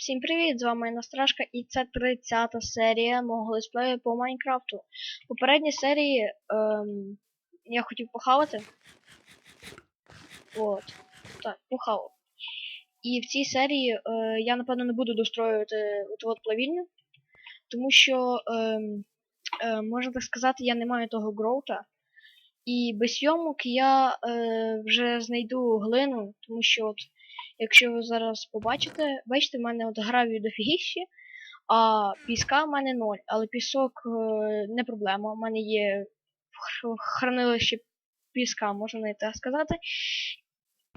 Всім привіт! З вами Настрашка і це 30 серія мого летсплею по Майнкрафту. В попередній серії ем, я хотів похавати. От. Так, похавав. І в цій серії е, я, напевно, не буду достроювати от плавільню, тому що, ем, е, можна так сказати, я не маю того гроута. І без зйомок я е, вже знайду глину, тому що от Якщо ви зараз побачите, бачите, в мене от гравію дофігіщі, а піска в мене ноль. Але пісок е, не проблема. У мене є хр- хранилище піска, можна навіть так сказати.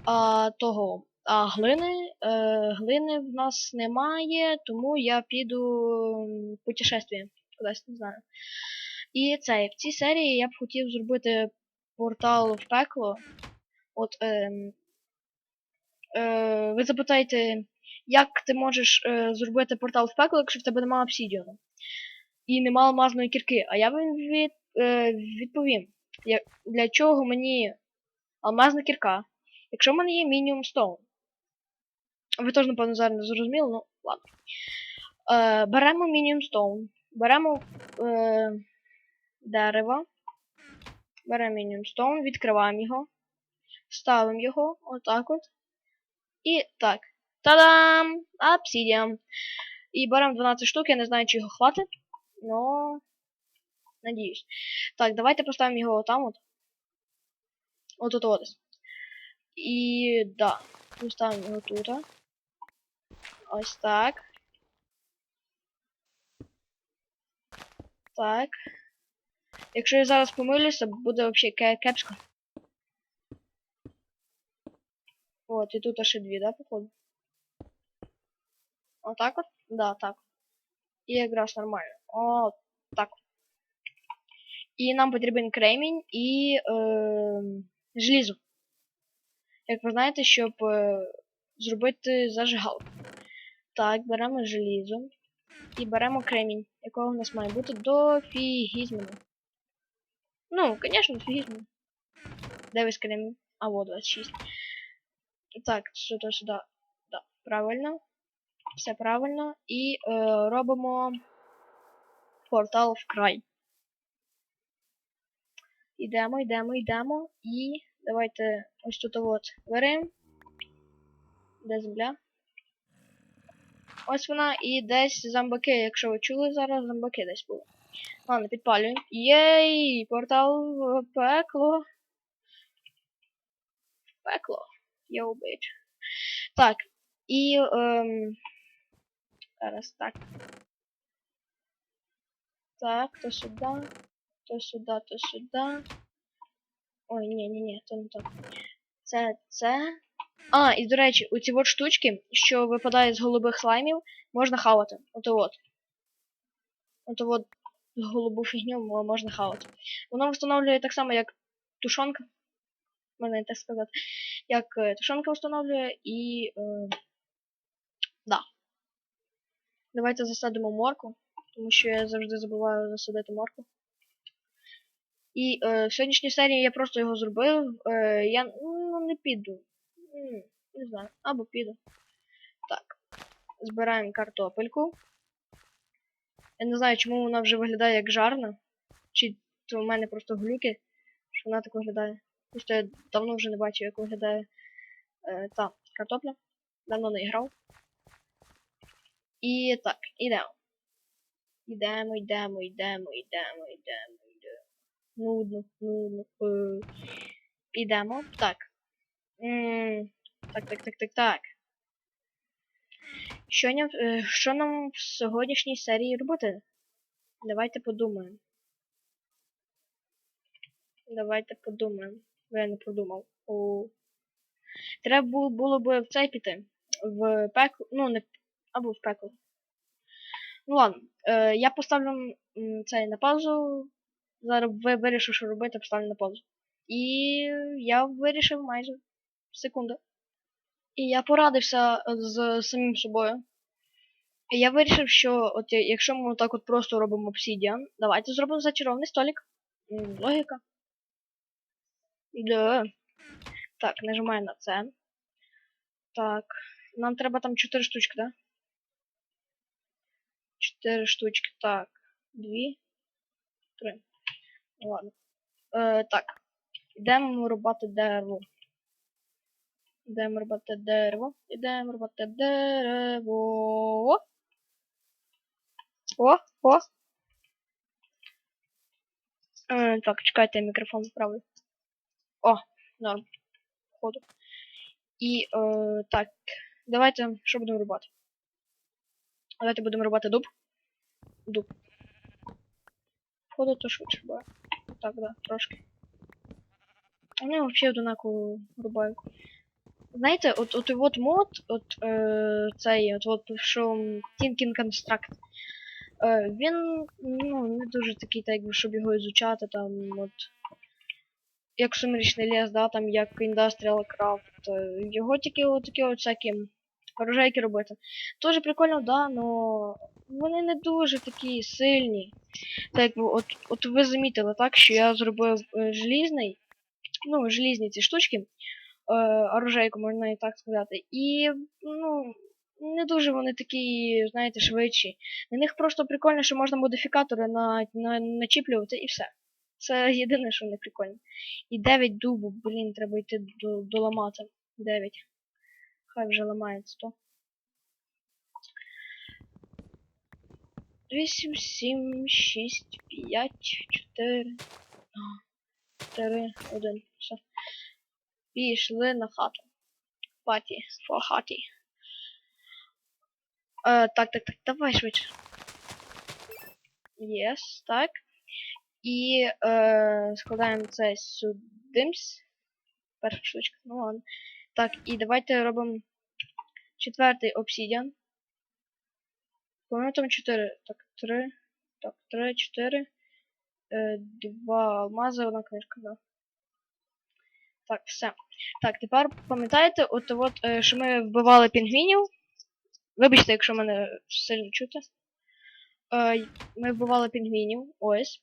А того. А глини, е, глини в нас немає, тому я піду в путешествие. Кудись не знаю. І це, в цій серії я б хотів зробити портал в пекло. От ем, е, ви запитаєте, як ти можеш е, зробити портал в пекло, якщо в тебе немає обсідіону і немає алмазної кірки. А я вам від, е, відповім, я, для чого мені алмазна кірка, якщо в мене є мінімум стоун. Ви теж, напевно, зараз не зрозуміли, ну ладно. Е, беремо мінімум стоун, беремо е, дерево, беремо мінімум стоун, відкриваємо його, ставимо його, отак от. І так. Та-дам! Обсидіан. І беремо 12 штук, я не знаю, чи його хватить. Но. Надіюсь. Так, давайте поставимо його отам от. От от от. І да. Поставимо його тут. Ось так. Так. Якщо я зараз помилюся, буде взагалі ке- кепсько. Вот, і тут ще дві, да, походу? Отак от? Да, так. І якраз нормально. О, так. І нам потрібен кремінь і е, желізо. Як ви знаєте, щоб е, зробити зажигалку. Так, беремо желізо. І беремо кремінь, якого в нас має бути дофігізміну. Ну, звісно, дофігізміну. Де весь кремінь? А, вот 26. Так, сюди, сюди. Да, правильно. Все правильно. І е, робимо портал в край. Йдемо, йдемо, йдемо. І давайте ось тут от беремо. Де земля? Ось вона і десь зомбаки, якщо ви чули зараз, зомбаки десь були. Ладно, підпалюємо. Єй! Портал в пекло. Пекло. Йоу, бич. Так. І. Ем... Зараз так. Так, то сюди, то сюди, то сюди. Ой, ні, ні, ні, то не то. Це, це. А, і до речі, у ці от штучки, що випадають з голубих слаймів, можна хавати. Ото от. Ото от голубу фігню можна хавати. Воно встановлює так само, як тушонка. Можна так сказати. Як тушонка встановлює і. Е, да. Давайте засадимо морку, тому що я завжди забуваю засадити морку. І е, в сьогоднішній серії я просто його зробив. Е, я ну, не піду. Не знаю. Або піду. Так. Збираємо картопельку. Я не знаю, чому вона вже виглядає як жарна. Чи то в мене просто глюки, що вона так виглядає. Просто я давно вже не бачив, як виглядає е, та картопля. Давно не грав. І так, ідемо. Йдемо, йдемо, йдемо, йдемо, йдемо, йдемо. Нудно, нудно. Е. Ідемо. Так. М, Так, так, так, так, так. Що, нам, е, що нам в сьогоднішній серії робити? Давайте подумаємо. Давайте подумаємо. Бо Я не подумав. О. Треба було, було б в цей піти. В пекло. Ну, не або в пекло. Ну ладно, е, я поставлю цей на паузу. Зараз ви вирішу, що робити, поставлю на паузу. І я вирішив майже секунду. І я порадився з самим собою. І я вирішив, що от якщо ми так от просто робимо обсідіан, давайте зробимо зачарований столик. Логіка. Да. Так, нажимаю на це. Так. Нам треба там 4 штучки, да? Чотири штучки. Так. Дві. Три. Ну ладно. Е, так. Йдемо рубати дерево. Йдемо рубати дерево. Йдемо рубати дерево. О! О! Е, так, чекайте, я мікрофон справлю. О, норм. Ходу. І е, так, давайте що будемо рубати? Давайте будемо рубати дуб. Дуб. Походу то швидше буде. Так, да, трошки. Вони взагалі одинаково рубають. Знаєте, от от от мод, от е, цей, от от що Thinking Construct. Е, він ну, не дуже такий, так якби, щоб його ізучати, там, от. Як сумеречний ліс, да, там як Industrial Craft. Його тільки от такі от всякі оружейки робити. Дуже прикольно, да, но вони не дуже такі сильні. Так от, от ви замітили, так, що я зробив е, желізний, ну, желізні ці штучки, е, оружейку, можна і так сказати. І, ну, не дуже вони такі, знаєте, швидші. На них просто прикольно, що можна модифікатори на, на, начіплювати і все. Це єдине, що не прикольно. І 9 дубу, блін, треба йти до, доламати. 9. Хай вже ламається то. 8, 7, 6, 5, 4, 3, 1. Все. Пішли на хату. Паті, for хаті. Е, так, так, так, давай швидше. Єс, так. І е, складаємо це сюдимс. Перша штучка, ну ладно. Так, і давайте робимо четвертий обсідіан. По-моєму, там 4. Так, 3. Так, 3, 4. Е, два алмази, одна книжка, да. Так, все. Так, тепер пам'ятаєте, от от, е, що ми вбивали пінгвінів. Вибачте, якщо мене сильно чути. Е, ми вбивали пінгвінів, ось.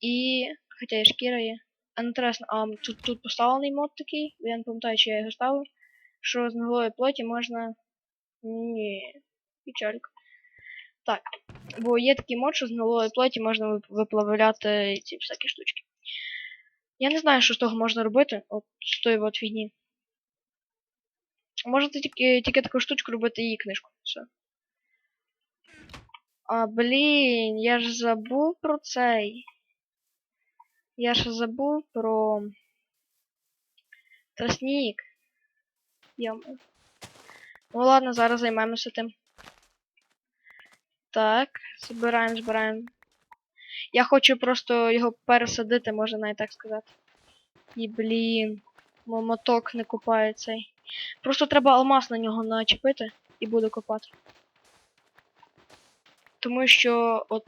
І. Хоча і шкіра є. А інтересно, а тут, тут поставлений мод такий, я не пам'ятаю, чи я його ставив. Що з нової плоті можна. Ні. Печалька. Так. Бо є такий мод, що з нової плоті можна виплавляти ці всякі штучки. Я не знаю, що з того можна робити. От з тої от фігні. Можете тільки, тільки таку штучку робити і книжку. Все. А, блін, я ж забув про цей. Я ж забув про тростник. Йомо. Ну ладно, зараз займаємося тим. Так, збираємо, збираємо. Я хочу просто його пересадити, можна навіть так сказати. І блін. мо- Моток не купає цей. Просто треба алмаз на нього начепити і буду копати. Тому що от.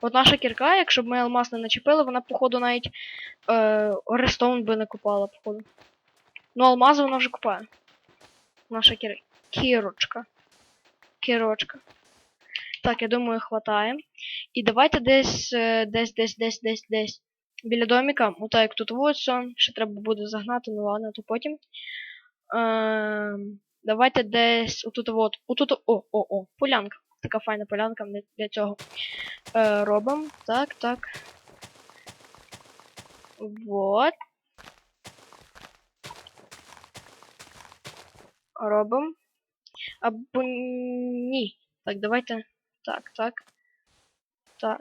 От наша кірка, якщо б ми алмаз не начепили, вона, походу, навіть е, Рестон би не купала, походу. Ну, алмази вона вже купає. Наша кір... кірочка. Кірочка. Так, я думаю, хватає. І давайте десь, е, десь, десь, десь, десь, десь. Біля доміка, ну так як тут вот ще треба буде загнати, ну ладно, то потім. Е, давайте десь отут от. Отут, о, о, о, полянка. Така файна полянка для- цього. Е, робимо. Так, так. Вот. Робимо. Або ні. Так, давайте. Так, так. Так,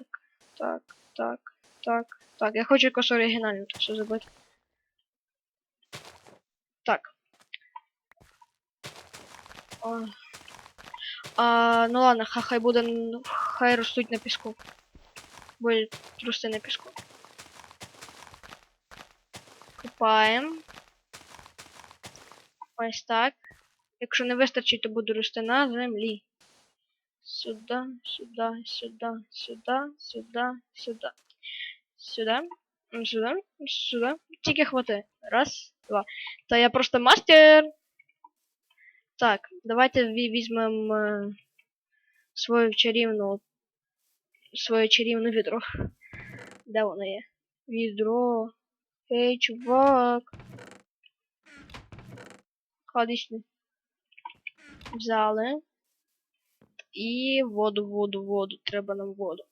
так, так, так, так. Я хочу якось оригінально тут все зробити. Так. О. А, ну ладно, ха- хай буде. ну, Хай ростуть на піску. Будуть рости на піску. Копаємо. Ось так. Якщо не вистачить, то буду рости на землі. Сюда, сюда, сюда, сюда, сюда, сюда. Сюда, сюда, сюда. Тільки хвати. Раз, два. Та я просто мастер. Так, давайте ві- візьмемо е, свою чарівну. Своє чарівне відро. Де воно є? Відро. Ей, чувак. Ходи. Взяли. і воду, воду, воду. Треба нам воду.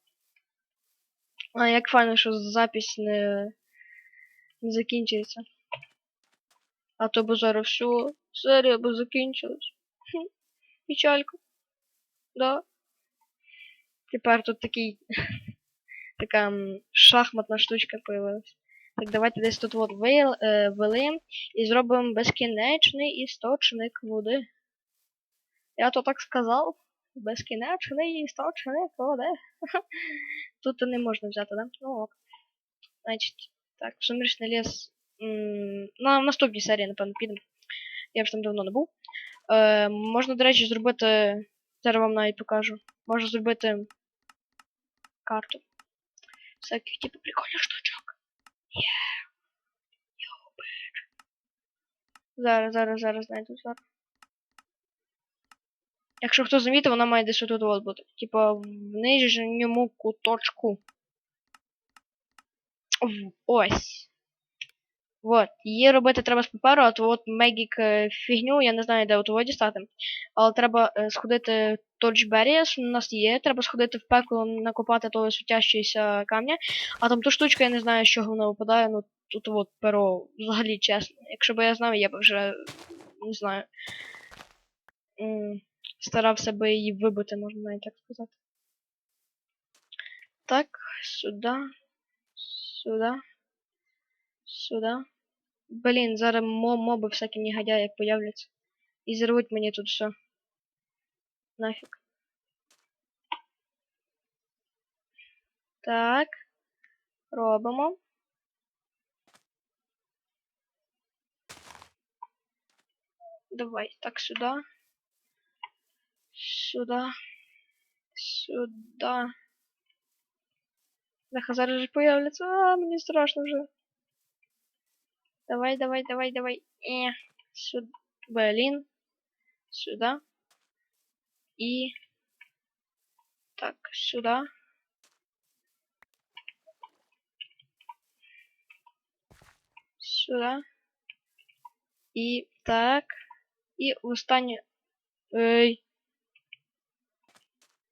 А як файно, що запись не, не закінчується. А то б зараз все, серія би закінчилась. Хм, Печалька. Да. Тепер тут такий така шахматна штучка появилась. Так, давайте десь тут от е, вилим і зробимо безкінечний істочник води. Я то так сказав. Безкінечний істочник води. Тут не можна взяти, да? Ну ок. Значить, так, суміречний ліс. На наступній серії, напевно, підемо. Я вже там давно не був. Е, можна, до речі, зробити. Зараз вам навіть покажу. Можна зробити карту. Всяких типу прикольних штучок. Yeah. Yo. Зараз, зараз, зараз знайду зараз. Якщо хто замітив, вона має десь отут от бути. Типа в нижньому куточку. Ось. Вот. Її робити треба з паперу, а то от Magic е, фігню, я не знаю, де от воді стати. Але треба е, сходити в Torchberries, у нас є, треба сходити в пекло, накопати того світящогося камня. А там ту штучку, я не знаю, з чого вона випадає, ну тут от перо, взагалі чесно. Якщо б я знав, я б вже не знаю. Старався би її вибити, можна навіть так сказати. Так, сюди. Сюди. Сюди. Блін, зараз мо моби всякі негодяї появляться. І зірвуть мені тут все. Нафіг. Так. Робимо. Давай, так, сюди. Сюди. Сюди. Нахай зараз же появляться. А, мені страшно вже. Давай, давай, давай, давай. Э, сюда. Блин. Сюда. И... Так, сюда. Сюда. И так. І в останнє. Ей.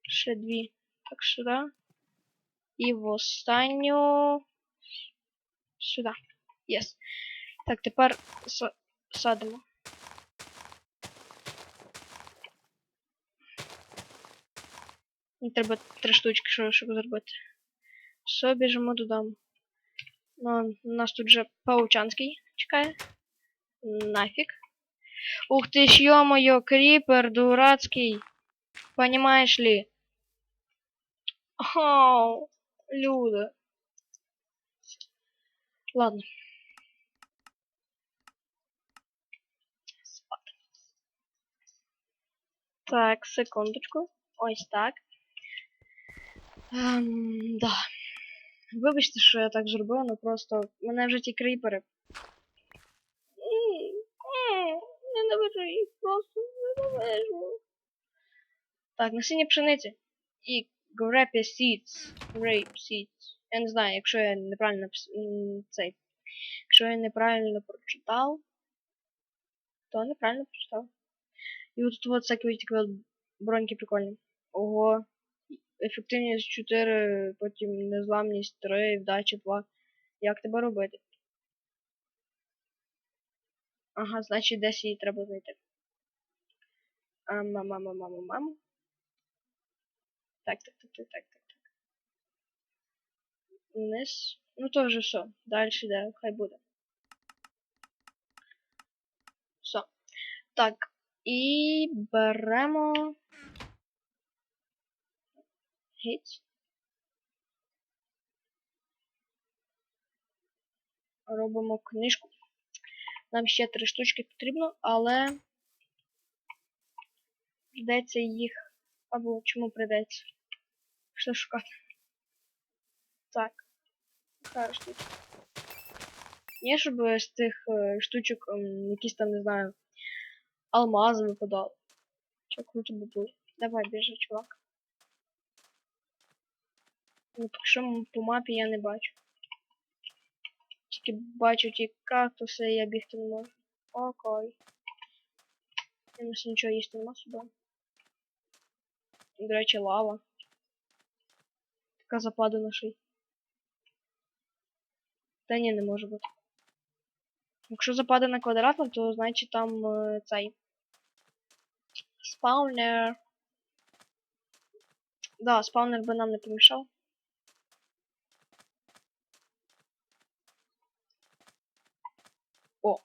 Ще дві. Так, сюди. І в останню. Сюди. Єс. Так, тепер са- садимо. Мені треба три штучки, щоб, щоб зробити. Все, біжимо додому. Ну, у нас тут же паучанський чекає. Нафіг. Ух ты ж, ё-моё, крипер дурацкий. Понимаешь ли? Оу, Люда. Ладно. Так, секундочку. Ось так. Ем, да. Вибачте, що я так зробила, ну просто мене вже ті кріпери. Ненавижу їх, просто ненавижу. Так, насіння пшениці. І grape seeds. Grape seeds. Я не знаю, якщо я неправильно цей. Якщо я неправильно прочитав, то неправильно прочитав. І от тут от всякі ось такі от броньки прикольні. Ого. Ефективність 4, потім незламність 3, вдача 2. Як тебе робити? Ага, значить десь її треба знайти. А, мама, мама, мама, мама. Так, так, так, так, так, так, так. Вниз. Ну то вже все. Далі йде, хай буде. Все. Так. І беремо. Геть. Робимо книжку. Нам ще три штучки потрібно, але придеться їх. Або чому придеться? Що шукати? Так. Яка штучка? Є, щоб з тих е, штучок ем, якісь там, не знаю, алмази випадали. Що круто було. Давай, біжи, чувак. Ну, поки що по мапі я не бачу. Тільки бачу ті кактуси, я бігти не можу. Окей. Я нас нічого їсти нема собою. До речі, лава. Така запада на шиї. Та ні, не може бути. Якщо западе на квадратно, то значить там е, цей. Спаунер. Да, спаунер би нам не помішав. О.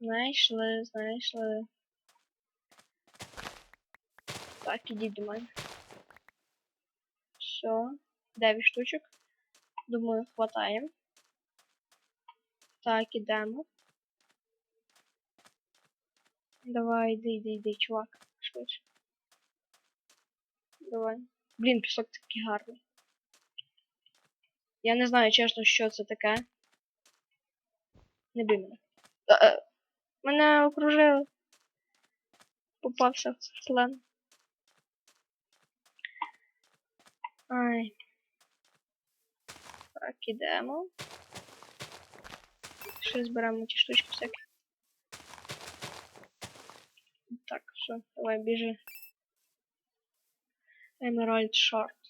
Знайшли, знайшли. Так, ідіть до мене. Все. 9 штучок. Думаю, хватає. Так, ідемо. Давай, йди, йди, йди, чувак. Швидше. Давай. Блін, пісок такий гарний. Я не знаю, чесно, що це таке. Не бий мене. Е, е, Мене окружили. Попався в член. Ай. Так, ідемо. Ще зберемо ті штучки всякі. Так, все, давай біжи. Emerald Shard.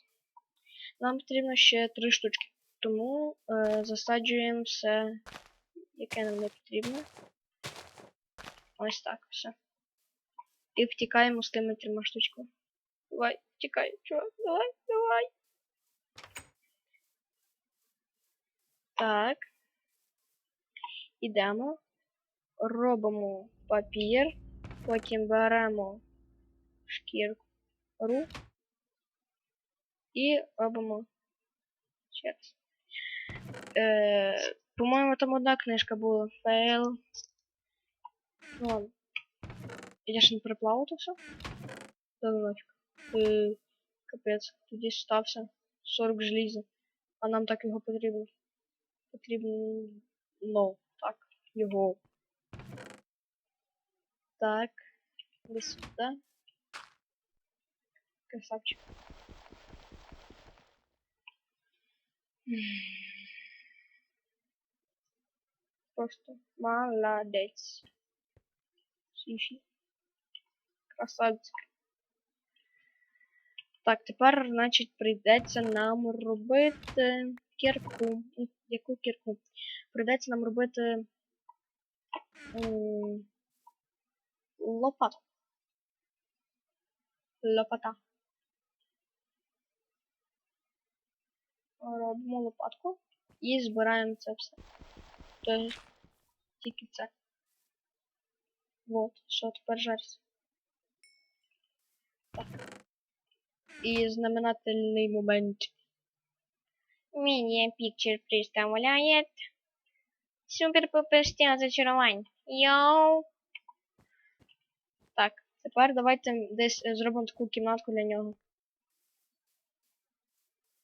Нам потрібно ще три штучки. Тому е, засаджуємо все, яке нам не потрібно. Ось так, все. І втікаємо з тими трьома штучками. Давай, втікай, чувак, давай, давай. Так. Ідемо. Робимо папір. Потім беремо шкірку і робимо раз. Е, по-моєму, там одна книжка була. Fail. Ну. Я ж не переплавав то все? Да нафіг. Е, капець. Тоді стався 40 желіза. А нам так його потрібно. Потрібно. Ну, його. Так. Іди сюди. Красавчик. Просто молодець. Сіші. Красавчик. Так, тепер, значить, прийдеться нам робити кірку. Яку кірку? Прийдеться нам робити м, лопату. Лопата. Робимо лопатку і збираємо це все. Тобто тільки це. Вот, що тепер жариться. Так. І знаменательний момент. Media Picture представляет супер-пупер стіл зачарувань. Йоу! Так, тепер давайте десь е, зробимо таку кімнатку для нього.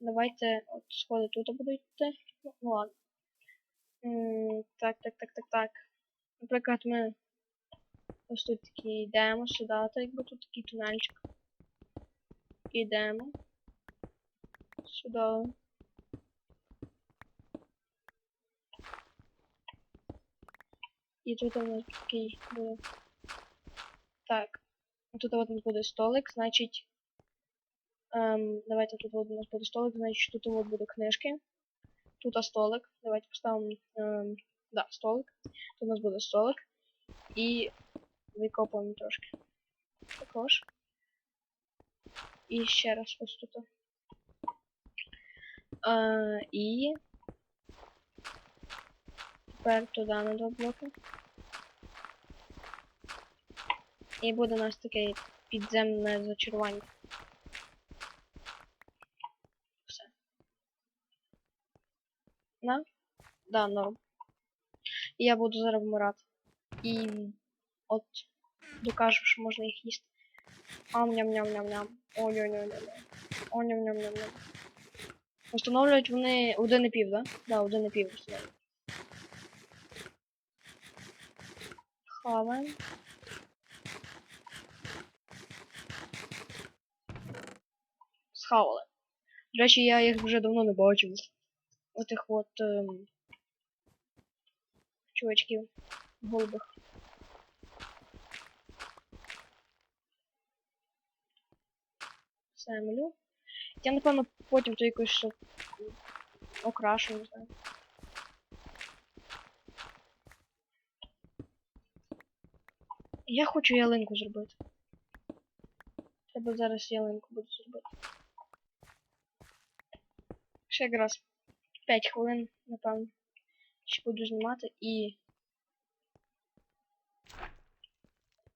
Давайте от сходи тут будуть йти. Ну, ладно. Так, так, так, так, так. Наприклад, ми ось тут такі йдемо сюди, так якби тут такий тунельчик. Ідемо. Сюди. І тут у нас такий буде. Так. Тут от у нас буде столик, значить. Ем, давайте тут от у нас буде столик, значить тут от буде книжки. Тут столик. Давайте поставимо. Ем, да, столик. Тут у нас буде столик. І викопаємо трошки. Також. І ще раз ось тут. Е, і тепер туди на два блоки. І буде у нас таке підземне зачарування. Все. На? Да, норм. І я буду зараз вмирати. І от докажу, що можна їх їсти. Ам ням ням ням ням О ням ням ням О ням ням ням ням Установлюють вони один і пів, да? Да, один і пів встановлюють. Хаваємо. Схавали. До речі, я їх вже давно не бачив. Отих от ем, чувачків голубих. Малю. Я напевно потім то якось ще окрашу, не знаю. Я хочу ялинку зробити. Треба зараз ялинку буду зробити. Ще якраз 5 хвилин, напевно. Ще буду знімати і.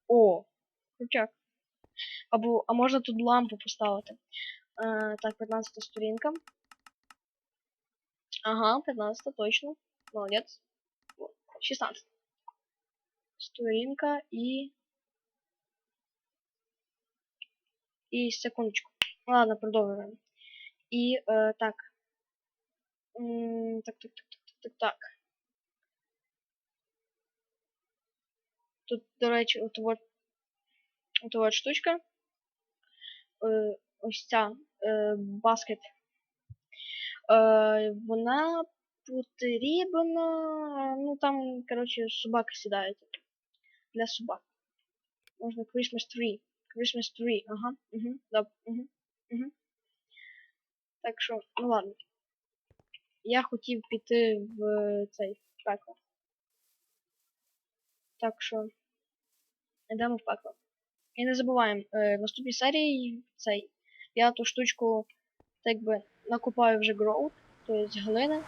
О! Крутяк. Або, а можна тут лампу поставити. Е, так, 15 сторінка. Ага, 15 точно. Молодець. Вот, 16. Сторінка і. І секундочку. Ладно, продовжуємо. І е, так. Так, так, так, так, так, так. Тут, до речі, от от, от, от штучка. Е, ось ця е, баскет. Е, вона потрібна. Ну там, коротше, собаки сідають. Для собак. Можна Christmas tree. Christmas tree, ага. Угу, добре, угу, угу. Так що, ну ладно. Я хотів піти в цей в пекло. Так що. Йдемо в пекло. І не забуваємо, е, в наступній серії цей. Я ту штучку так би накопаю вже гроут, тобто глини.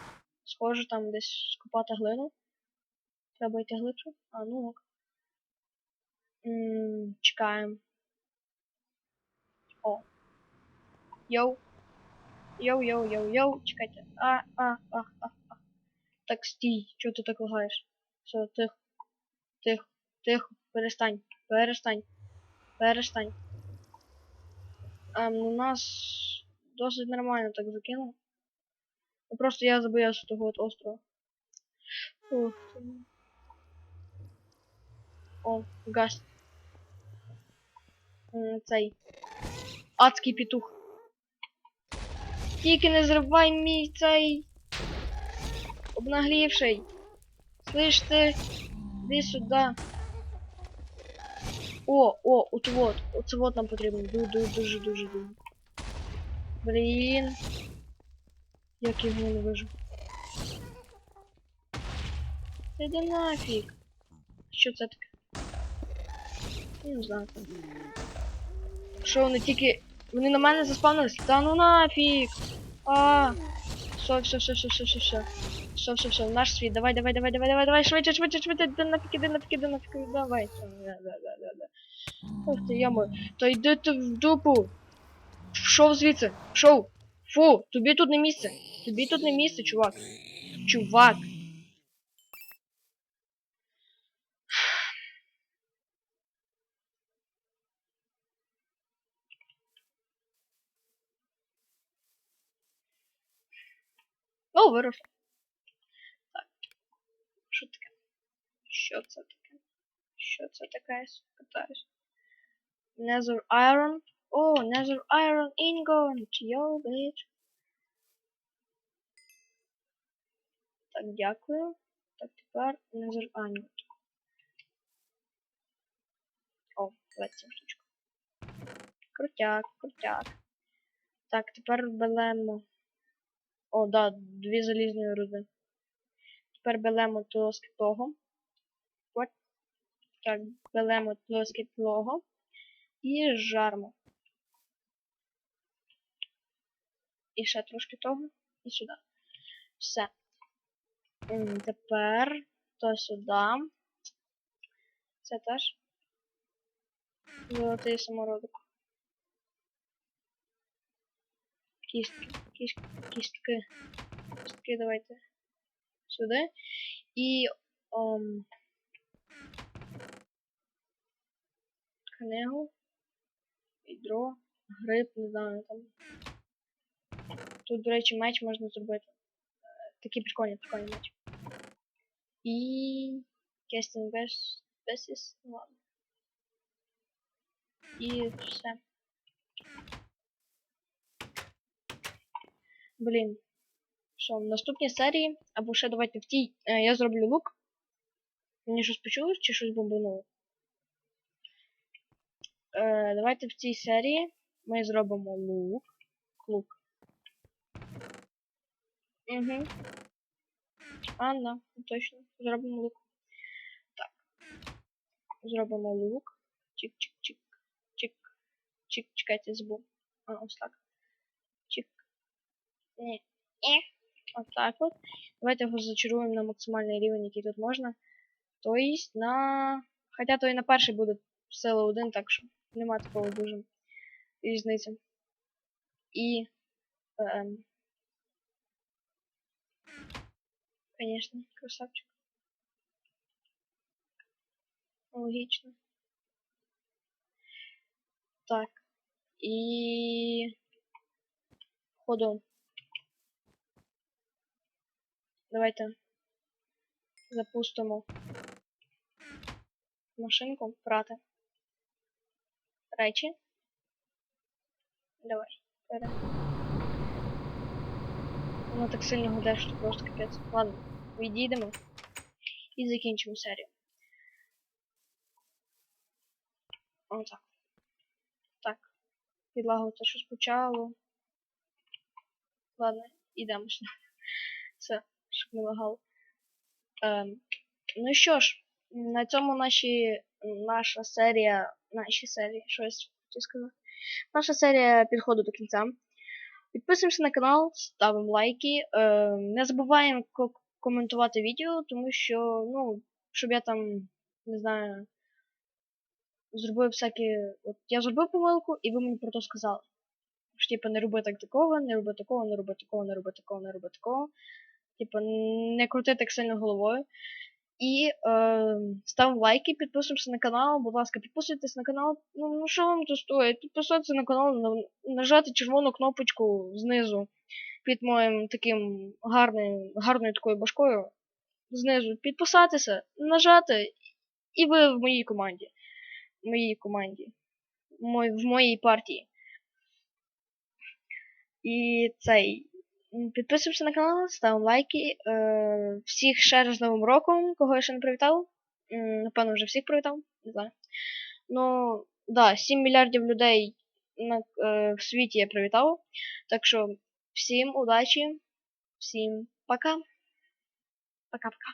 Схоже там десь скопати глину. Треба йти глибше. А, ну ок. Чекаємо. О. Йоу. Йоу, йоу, йоу, йоу. Чекайте. А, а, а, а, а. Так стій. Чого ти так лагаєш? Все, тихо. Тихо, тихо. Перестань. Перестань. Перестань. Ем, ну нас досить нормально так закинуло. Ну просто я забоявся того от острова. Ух. ти. О, газ. М, Цей. Адський петух. Тільки не зривай мій цей. Обнаглівший. Слышь ти? Іди сюди. О, о, от вот. Оце вот нам потрібно. Ду, ду, дуже, дуже, дуже. Блін. Як його не вижу. Та йди нафіг. Що це таке? Не знаю. Що вони тільки. Вони на мене заспавнились? Та ну нафіг! А. Все, все, все, все, все, все, все. Все, все, все, наш світ. Давай, давай, давай, давай, давай, давай, швидше, швидше, швидше, іди нафіг, іди нафіг, іди нафіг, давай. Да, да, да, да, да. Ох ти, ямо. Та йди ти в дупу. Пішов звідси, пішов. Фу, тобі тут не місце. Тобі тут не місце, чувак. Чувак. О, виросло. Так. Що таке? Що це таке? Що це таке? Я питаюсь. Nether Iron. О, Nether Iron Ingot. Йоу, bitch. Так, дякую. Так, тепер Nether Ingot. О, давайте цю штучку. Крутяк, крутяк. Так, тепер беремо. О, да, дві залізні руди. Тепер беремо трошки того. Так, беремо трошки того. І жармо. І ще трошки того. І сюди. Все. Тепер то сюди. Це теж. Золотий самородок. Кістки, кістки, кістки. Давайте сюди. І ом, книгу, відро, гриб, не знаю там. Тут, до речі, меч можна зробити. Е, Такий прикольний, прикольний меч. І casting basis, ну ладно. І все. Блін. Що, в наступній серії, або ще давайте в тій, е, я зроблю лук. Мені щось почулось чи щось бомбануло? Е, давайте в цій серії Ми зробимо лук. Лук. Угу. А, да, точно. Зробимо лук. Так. Зробимо лук. Чик-чик-чик. Чик. Чик, чекайте, забув. А, ось так. Е. Так от. Давайте його зачаруємо на максимальний рівень, який тут можна. Тобто на. Хоча то і на перший буде сила 1, так що нема такого дуже різниці. І. Ем, Конечно, красавчик. Логично. Так. І. Ходу. Давайте запустимо машинку прати. Речі. Давай. Вперед. Воно так сильно гуде, що просто капець. Ладно, відійдемо і закінчимо серію. Отак. Так. Підлагувати щось почало. Ладно, сюди. Все, щоб не. Ем, ну що ж, на цьому наші, наша серія. Наші серії, щось хотів сказати. Наша серія підходить до кінця. Підписуємося на канал, ставимо лайки. Е, не забуваємо ко- коментувати відео, тому що, ну, щоб я там, не знаю, зробив всякі. От я зробив помилку, і ви мені про то сказали. Що, типу, не роби так такого, не роби такого, не роби такого, не роби такого, не роби такого. Типу, не крути так сильно головою. І е, ставимо лайки, підписуємося на канал. Будь ласка, підписуйтесь на канал. Ну, ну що вам тут стоїть? Підписатися на канал, нажати червону кнопочку знизу під моїм таким гарним, гарною такою башкою. Знизу підписатися, нажати, і ви в моїй команді. В моїй команді. В моїй партії. І цей. Підписуємося на канал, ставимо лайки. Е, всіх ще раз з Новим роком, кого я ще не привітав. Напевно, вже всіх привітав, не знаю. Ну, да, 7 мільярдів людей на, е, в світі я привітав. Так що всім удачі, всім пока. Пока-пока.